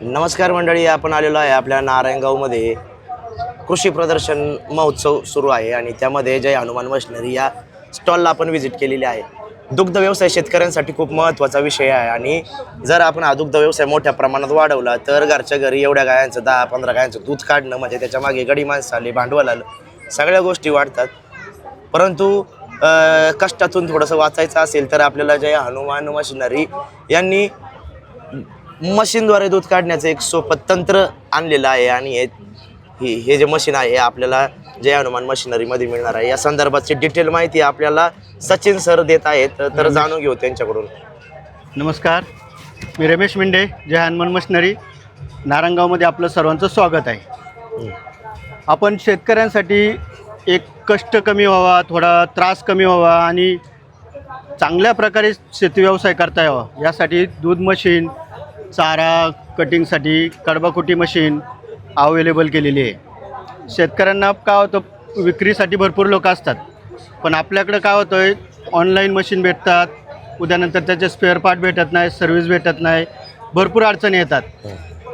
नमस्कार मंडळी आपण आलेलो आहे आपल्या नारायणगावमध्ये. कृषी प्रदर्शन महोत्सव सुरू आहे आणि त्यामध्ये जय हनुमान मशिनरी या स्टॉलला आपण व्हिजिट केलेली आहे. दुग्ध व्यवसाय शेतकऱ्यांसाठी खूप महत्त्वाचा विषय आहे आणि जर आपण हा दुग्ध व्यवसाय मोठ्या प्रमाणात वाढवला तर घरच्या घरी एवढ्या गायांचं दहा पंधरा गायांचं दूध काढणं म्हणजे त्याच्यामागे गडी माणसं आली भांडवल आलं सगळ्या गोष्टी वाढतात. परंतु कष्टातून थोडंसं वाचायचं असेल तर आपल्याला जय हनुमान मशिनरी यांनी मशीनद्वारे दूध काढण्याचं एक सोपं तंत्र आणलेलं आहे आणि हे हे हे जे मशीन आहे हे आपल्याला जय हनुमान मशिनरीमध्ये मिळणार आहे. या संदर्भातची डिटेल माहिती आपल्याला सचिन सर देत आहेत तर जाणून घेऊ त्यांच्याकडून. नमस्कार. मी रमेश मिंडे जय हनुमान मशिनरी. नारायणगावमध्ये आपलं सर्वांचं स्वागत आहे. आपण शेतकऱ्यांसाठी एक कष्ट कमी व्हावा थोडा त्रास कमी व्हावा आणि चांगल्या प्रकारे शेती व्यवसाय करता यावा. यासाठी दूध मशीन चारा कटिंगसाठी कडबाकुटी मशीन अवेलेबल केलेली आहे. शेतकऱ्यांना काय होतं विक्रीसाठी भरपूर लोक असतात. पण आपल्याकडं काय होतं आहे ऑनलाईन मशीन भेटतात उद्यानंतर त्याचे स्पेअर पार्ट भेटत नाही सर्व्हिस भेटत नाही भरपूर अडचणी येतात.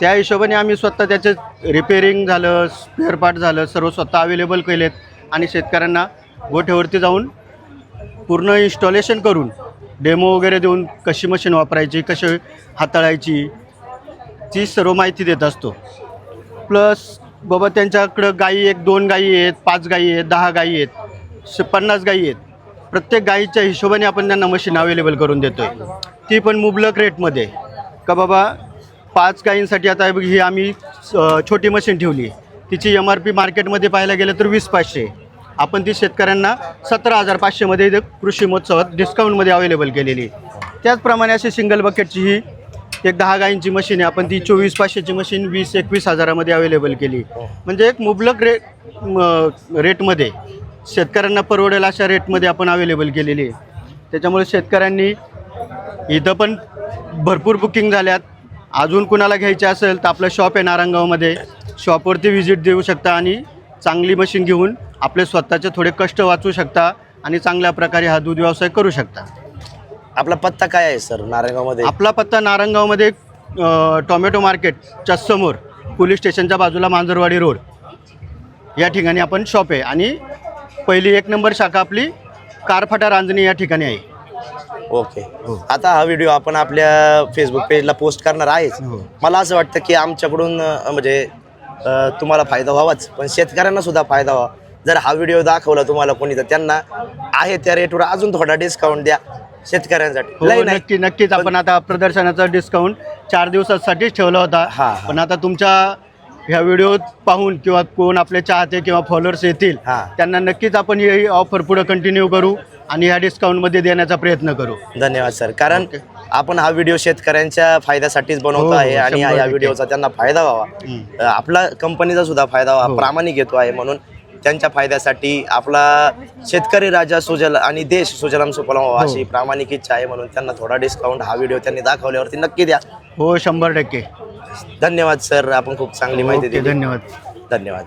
त्या हिशोबाने आम्ही स्वतः त्याचे रिपेअरिंग झालं स्पेअर पार्ट झालं सर्व स्वतः अवेलेबल केलेत आणि शेतकऱ्यांना गोठ्यावरती जाऊन पूर्ण इन्स्टॉलेशन करून डेमो वगैरे देऊन कशी मशीन वापरायची कशी हाताळायची ती सर्व माहिती देत असतो. प्लस बाबा त्यांच्याकडं गायी एक दोन गायी आहेत पाच गायी आहेत दहा गायी आहेत पन्नास गायी आहेत. प्रत्येक गायीच्या हिशोबाने आपण त्यांना मशीन अवेलेबल करून देतो आहे ती पण मुबलक रेटमध्ये. का बाबा पाच गायींसाठी आता ही आम्ही छोटी मशीन ठेवली तिची एम आर पी मार्केटमध्ये पाहायला गेलं तर वीस पाचशे. आपण ती शेतकऱ्यांना सतरा हजार पाचशेमध्ये इथं कृषी महोत्सवात डिस्काउंटमध्ये अवेलेबल केलेली त्याचप्रमाणे अशी सिंगल बकेटची ही एक दहा गायींची मशीन आहे. आपण ती चोवीस पाचशेची मशीन वीस एकवीस हजारामध्ये अवेलेबल केली म्हणजे एक मुबलक रेट म, रेटमध्ये शेतकऱ्यांना परवडेल अशा रेटमध्ये आपण अवेलेबल केलेली आहे. त्याच्यामुळे शेतकऱ्यांनी इथं पण भरपूर बुकिंग झाल्यात. अजून कुणाला घ्यायचे असेल तर आपलं शॉप आहे नारायणगावमध्ये शॉपवरती व्हिजिट देऊ शकता आणि चांगली मशीन घेऊन आपले स्वतःचे थोडे कष्ट वाचवू शकता आणि चांगल्या प्रकारे हा दूध व्यवसाय करू शकता. आपला पत्ता काय आहे सर नारायणगावमध्ये आपला पत्ता नारंगावमध्ये अ, टोमॅटो मार्केटच्या समोर पोलीस स्टेशनच्या बाजूला मांजरवाडी रोड. या ठिकाणी आपण शॉप आहे आणि पहिली एक नंबर शाखा आपली कारफाटा रांजणी या ठिकाणी आहे. ओके. आता हा व्हिडिओ आपण आपल्या फेसबुक पेजला पोस्ट करणार आहेच. हो. मला असं वाटतं की आमच्याकडून अं, म्हणजे अं, तुम्हाला फायदा व्हावाच पण शेतकऱ्यांना सुद्धा फायदा व्हावा जर हा व्हिडिओ दाखवला तुम्हाला कोणी तर त्यांना आहे त्या रेटवर अजून थोडा डिस्काउंट द्या शेतकऱ्यांसाठी हो लय नाही नक्की नक्कीच आपण आता प्रदर्शनाचा डिस्काउंट चार दिवसासाठीच ठेवला हा, होता हा. पण आता तुमच्या ह्या व्हिडिओ पाहून किंवा कोण आपले चाहते किंवा फॉलोअर्स येतील हा. त्यांना नक्कीच आपण ही ऑफर पुढे कंटिन्यू करू आणि ह्या डिस्काउंटमध्ये देण्याचा प्रयत्न करू धन्यवाद सर कारण. आपण हा व्हिडिओ शेतकऱ्यांच्या फायद्यासाठीच हो, बनवतो हो, आहे आणि शंभर या टक्के. व्हिडिओचा त्यांना फायदा व्हावा. अं, आपला कंपनीचा सुद्धा फायदा व्हावा हो. प्रामाणिक घेतो आहे म्हणून त्यांच्या फायद्यासाठी आपला शेतकरी राजा सुजल आणि देश सुजलाम सुफलाम व्हावा हो. अशी प्रामाणिक इच्छा आहे म्हणून त्यांना थोडा डिस्काउंट हा व्हिडिओ त्यांनी दाखवल्यावरती नक्की द्या. हो शंभर टक्के. धन्यवाद सर आपण खूप चांगली माहिती ओके दिली. धन्यवाद. धन्यवाद.